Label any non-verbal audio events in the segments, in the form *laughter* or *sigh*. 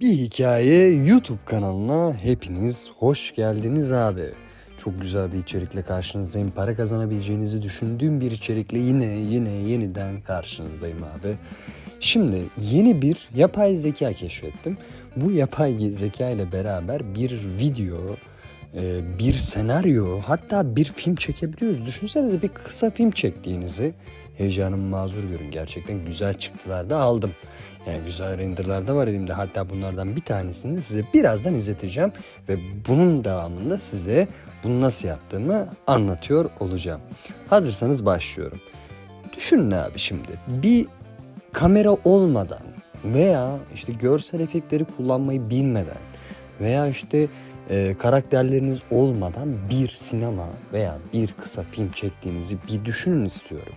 Bir hikaye YouTube kanalına hepiniz hoş geldiniz abi. Çok güzel bir içerikle karşınızdayım. Para kazanabileceğinizi düşündüğüm bir içerikle yine yine yeniden karşınızdayım abi. Şimdi yeni bir yapay zeka keşfettim. Bu yapay zeka ile beraber bir video, bir senaryo hatta bir film çekebiliyoruz. Düşünsenize bir kısa film çektiğinizi heyecanımı mazur görün. Gerçekten güzel çıktılar da aldım. Yani güzel renderlar da var elimde. Hatta bunlardan bir tanesini size birazdan izleteceğim. Ve bunun devamında size bunu nasıl yaptığımı anlatıyor olacağım. Hazırsanız başlıyorum. Düşünün abi şimdi bir kamera olmadan veya işte görsel efektleri kullanmayı bilmeden veya işte e, karakterleriniz olmadan bir sinema veya bir kısa film çektiğinizi bir düşünün istiyorum.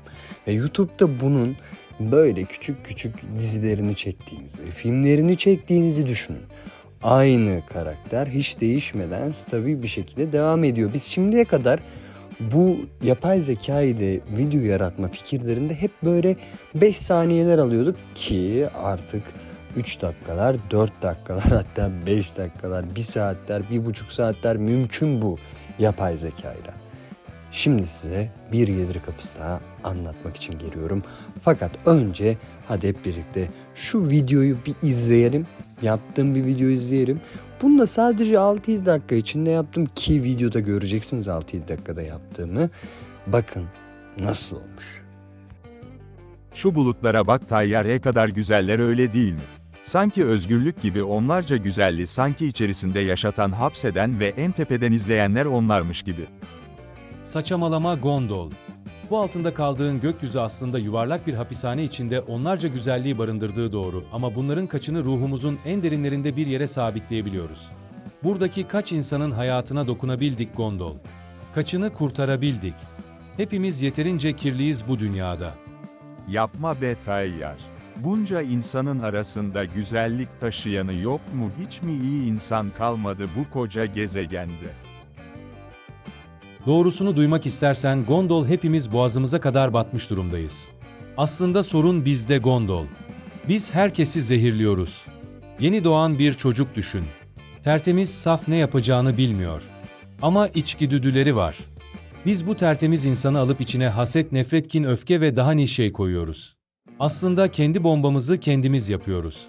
Ve YouTube'da bunun böyle küçük küçük dizilerini çektiğinizi, filmlerini çektiğinizi düşünün. Aynı karakter hiç değişmeden stabil bir şekilde devam ediyor. Biz şimdiye kadar bu yapay zeka ile video yaratma fikirlerinde hep böyle 5 saniyeler alıyorduk ki artık 3 dakikalar, 4 dakikalar *laughs* hatta 5 dakikalar, 1 saatler, 1,5 saatler mümkün bu yapay zekayla. Şimdi size bir gelir kapısı daha anlatmak için geliyorum. Fakat önce hadi hep birlikte şu videoyu bir izleyelim. Yaptığım bir video izleyelim. Bunu da sadece 6-7 dakika içinde yaptım ki videoda göreceksiniz 6-7 dakikada yaptığımı. Bakın nasıl olmuş. Şu bulutlara bak Tayyar ne kadar güzeller öyle değil mi? Sanki özgürlük gibi onlarca güzelliği sanki içerisinde yaşatan hapseden ve en tepeden izleyenler onlarmış gibi. Saçamalama gondol. Bu altında kaldığın gökyüzü aslında yuvarlak bir hapishane içinde onlarca güzelliği barındırdığı doğru ama bunların kaçını ruhumuzun en derinlerinde bir yere sabitleyebiliyoruz. Buradaki kaç insanın hayatına dokunabildik gondol? Kaçını kurtarabildik? Hepimiz yeterince kirliyiz bu dünyada. Yapma be Tayyar. Bunca insanın arasında güzellik taşıyanı yok mu hiç mi iyi insan kalmadı bu koca gezegende? Doğrusunu duymak istersen gondol hepimiz boğazımıza kadar batmış durumdayız. Aslında sorun bizde gondol. Biz herkesi zehirliyoruz. Yeni doğan bir çocuk düşün. Tertemiz saf ne yapacağını bilmiyor. Ama içgüdüleri var. Biz bu tertemiz insanı alıp içine haset, nefret, kin, öfke ve daha nice şey koyuyoruz. Aslında kendi bombamızı kendimiz yapıyoruz.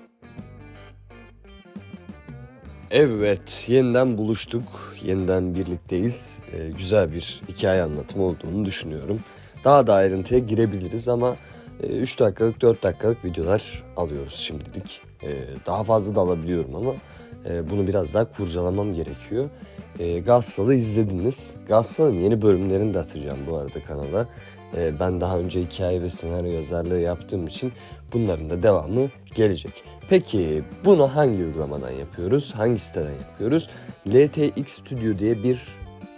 Evet, yeniden buluştuk, yeniden birlikteyiz. Ee, güzel bir hikaye anlatımı olduğunu düşünüyorum. Daha da ayrıntıya girebiliriz ama 3 dakikalık, 4 dakikalık videolar alıyoruz şimdilik. Ee, daha fazla da alabiliyorum ama e, bunu biraz daha kurcalamam gerekiyor. E, Gassal'ı izlediniz. Gassal'ın yeni bölümlerini de atacağım bu arada kanala. Ee, ben daha önce hikaye ve senaryo yazarlığı yaptığım için bunların da devamı gelecek. Peki bunu hangi uygulamadan yapıyoruz? Hangi siteden yapıyoruz? LTX Studio diye bir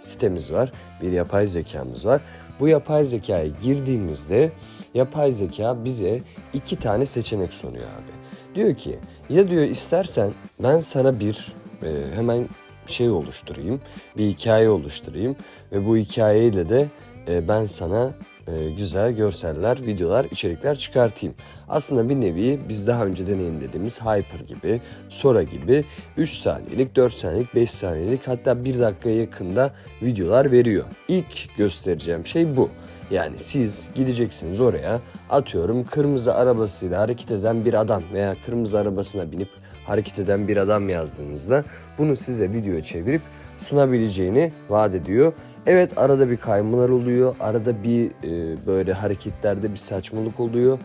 sitemiz var. Bir yapay zekamız var. Bu yapay zekaya girdiğimizde yapay zeka bize iki tane seçenek sunuyor abi. Diyor ki ya diyor istersen ben sana bir e, hemen şey oluşturayım, bir hikaye oluşturayım ve bu hikayeyle de e, ben sana e, güzel görseller, videolar, içerikler çıkartayım. Aslında bir nevi biz daha önce deneyimlediğimiz Hyper gibi, Sora gibi 3 saniyelik, 4 saniyelik, 5 saniyelik hatta 1 dakikaya yakında videolar veriyor. İlk göstereceğim şey bu. Yani siz gideceksiniz oraya atıyorum kırmızı arabasıyla hareket eden bir adam veya kırmızı arabasına binip hareket eden bir adam yazdığınızda bunu size videoya çevirip sunabileceğini vaat ediyor. Evet arada bir kaymalar oluyor. Arada bir e, böyle hareketlerde bir saçmalık oluyor.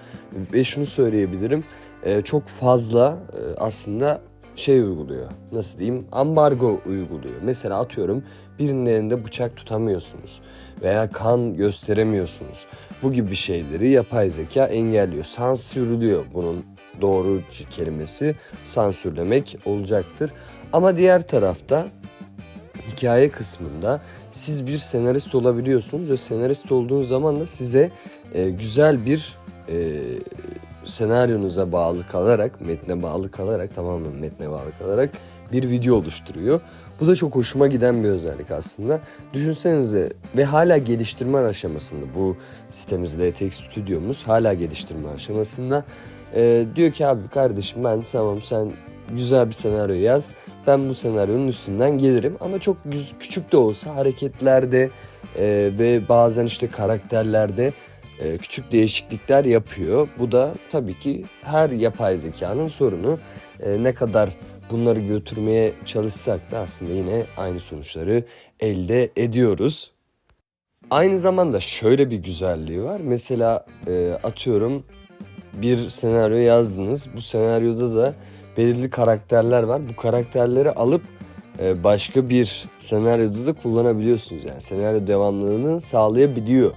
Ve şunu söyleyebilirim. e, çok fazla e, aslında şey uyguluyor. Nasıl diyeyim? Ambargo uyguluyor. Mesela atıyorum birinin elinde bıçak tutamıyorsunuz veya kan gösteremiyorsunuz. Bu gibi şeyleri yapay zeka engelliyor. Sansürlüyor bunun doğru kelimesi sansürlemek olacaktır. Ama diğer tarafta hikaye kısmında siz bir senarist olabiliyorsunuz ve senarist olduğunuz zaman da size e, güzel bir e, senaryonuza bağlı kalarak, metne bağlı kalarak, tamamen metne bağlı kalarak bir video oluşturuyor. Bu da çok hoşuma giden bir özellik aslında. Düşünsenize ve hala geliştirme aşamasında bu sitemiz LTX stüdyomuz hala geliştirme aşamasında. E, diyor ki abi kardeşim ben tamam sen güzel bir senaryo yaz. Ben bu senaryonun üstünden gelirim ama çok küçük de olsa hareketlerde e, ve bazen işte karakterlerde e, küçük değişiklikler yapıyor. Bu da tabii ki her yapay zekanın sorunu. E, ne kadar bunları götürmeye çalışsak da aslında yine aynı sonuçları elde ediyoruz. Aynı zamanda şöyle bir güzelliği var. Mesela e, atıyorum bir senaryo yazdınız. Bu senaryoda da belirli karakterler var. Bu karakterleri alıp e, başka bir senaryoda da kullanabiliyorsunuz. Yani senaryo devamlılığını sağlayabiliyor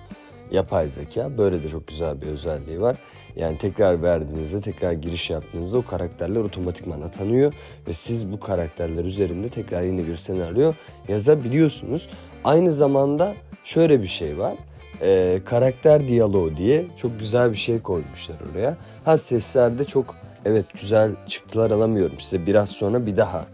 yapay zeka. Böyle de çok güzel bir özelliği var. Yani tekrar verdiğinizde, tekrar giriş yaptığınızda o karakterler otomatikman atanıyor ve siz bu karakterler üzerinde tekrar yeni bir senaryo yazabiliyorsunuz. Aynı zamanda şöyle bir şey var. Ee, karakter diyaloğu diye çok güzel bir şey koymuşlar oraya. Ha seslerde çok evet güzel çıktılar alamıyorum. Size biraz sonra bir daha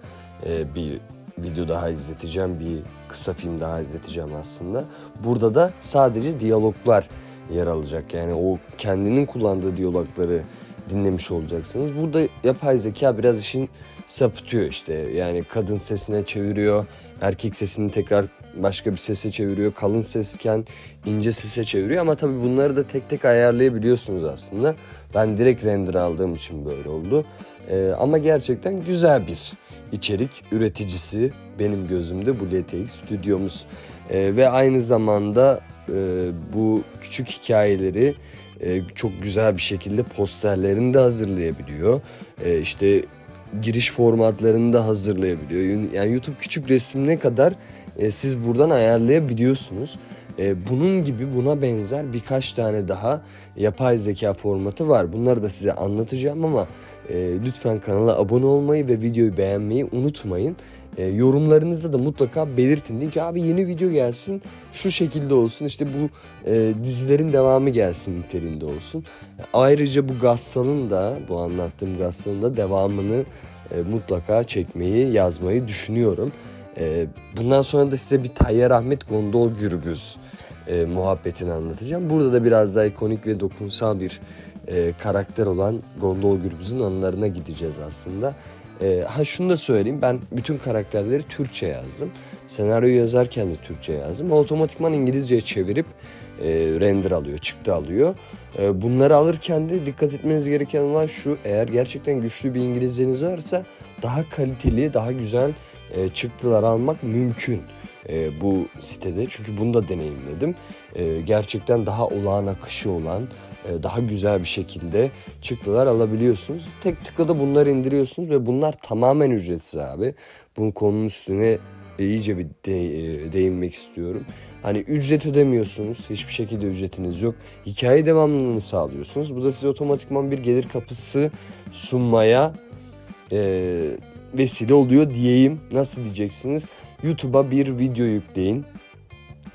e, bir video daha izleteceğim. Bir kısa film daha izleteceğim aslında. Burada da sadece diyaloglar yer alacak. Yani o kendinin kullandığı diyalogları dinlemiş olacaksınız. Burada yapay zeka biraz işin sapıtıyor işte. Yani kadın sesine çeviriyor, erkek sesini tekrar başka bir sese çeviriyor. Kalın sesken ince sese çeviriyor ama tabii bunları da tek tek ayarlayabiliyorsunuz aslında. Ben direkt render aldığım için böyle oldu. Ee, ama gerçekten güzel bir içerik üreticisi benim gözümde bu LTX stüdyomuz. Ee, ve aynı zamanda e, bu küçük hikayeleri e, çok güzel bir şekilde posterlerini de hazırlayabiliyor. E, işte giriş formatlarını da hazırlayabiliyor. Yani YouTube küçük resmine kadar e, siz buradan ayarlayabiliyorsunuz. E, bunun gibi buna benzer birkaç tane daha yapay zeka formatı var. Bunları da size anlatacağım ama e, lütfen kanala abone olmayı ve videoyu beğenmeyi unutmayın. Yorumlarınızda da mutlaka belirtin. Deyin ki abi yeni video gelsin şu şekilde olsun işte bu dizilerin devamı gelsin niteliğinde olsun. Ayrıca bu Gassal'ın da bu anlattığım Gassal'ın da devamını mutlaka çekmeyi yazmayı düşünüyorum. E, bundan sonra da size bir Tayyar Ahmet Gondol Gürbüz e, muhabbetini anlatacağım. Burada da biraz daha ikonik ve dokunsal bir e, karakter olan Gondol Gürbüz'ün anılarına gideceğiz aslında. E, ha şunu da söyleyeyim ben bütün karakterleri Türkçe yazdım. Senaryo yazarken de Türkçe yazdım. Otomatikman İngilizceye çevirip e, render alıyor, çıktı alıyor. E, bunları alırken de dikkat etmeniz gereken olan şu eğer gerçekten güçlü bir İngilizceniz varsa daha kaliteli, daha güzel e, çıktılar almak mümkün e, bu sitede. Çünkü bunu da deneyimledim. E, gerçekten daha olağan akışı olan, e, daha güzel bir şekilde çıktılar alabiliyorsunuz. Tek tıkla bunları indiriyorsunuz ve bunlar tamamen ücretsiz abi. Bunun konunun üstüne iyice bir de, e, değinmek istiyorum. Hani ücret ödemiyorsunuz. Hiçbir şekilde ücretiniz yok. Hikaye devamlılığını sağlıyorsunuz. Bu da size otomatikman bir gelir kapısı sunmaya e, vesile oluyor diyeyim. Nasıl diyeceksiniz? YouTube'a bir video yükleyin.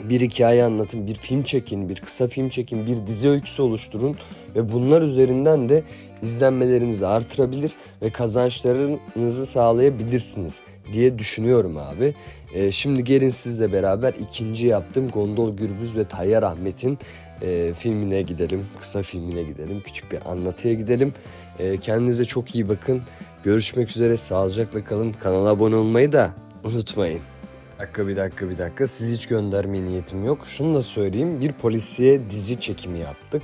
Bir hikaye anlatın, bir film çekin, bir kısa film çekin, bir dizi öyküsü oluşturun ve bunlar üzerinden de izlenmelerinizi artırabilir ve kazançlarınızı sağlayabilirsiniz diye düşünüyorum abi. Ee, şimdi gelin sizle beraber ikinci yaptığım Gondol Gürbüz ve Tayyar Ahmet'in e, filmine gidelim. Kısa filmine gidelim. Küçük bir anlatıya gidelim. E, kendinize çok iyi bakın. Görüşmek üzere. Sağlıcakla kalın. Kanala abone olmayı da unutmayın. Dakika bir dakika bir dakika. Sizi hiç gönderme niyetim yok. Şunu da söyleyeyim. Bir polisiye dizi çekimi yaptık.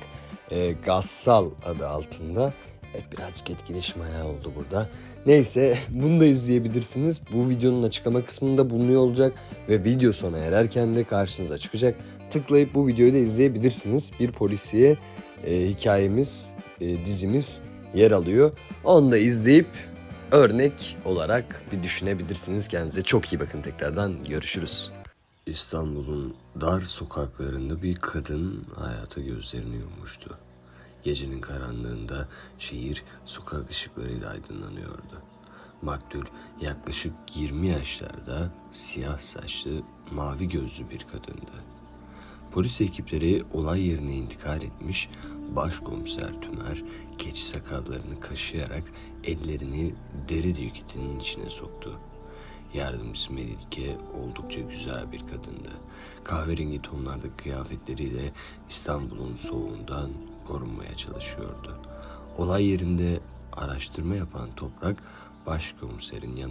E, Gassal adı altında. Evet birazcık etkileşim ayağı oldu burada. Neyse *laughs* bunu da izleyebilirsiniz. Bu videonun açıklama kısmında bulunuyor olacak ve video sona ererken de karşınıza çıkacak. Tıklayıp bu videoyu da izleyebilirsiniz. Bir polisiye e, hikayemiz, e, dizimiz yer alıyor. Onu da izleyip örnek olarak bir düşünebilirsiniz. Kendinize çok iyi bakın tekrardan. Görüşürüz. İstanbul'un dar sokaklarında bir kadın hayata gözlerini yummuştu. Gecenin karanlığında şehir sokak ışıklarıyla aydınlanıyordu. Maktul yaklaşık 20 yaşlarda siyah saçlı, mavi gözlü bir kadındı. Polis ekipleri olay yerine intikal etmiş, başkomiser Tümer keçi sakallarını kaşıyarak ellerini deri ceketinin içine soktu. Yardımcısı Melike oldukça güzel bir kadındı. Kahverengi tonlardaki kıyafetleriyle İstanbul'un soğuğundan korunmaya çalışıyordu. Olay yerinde araştırma yapan Toprak başkomiserin yanına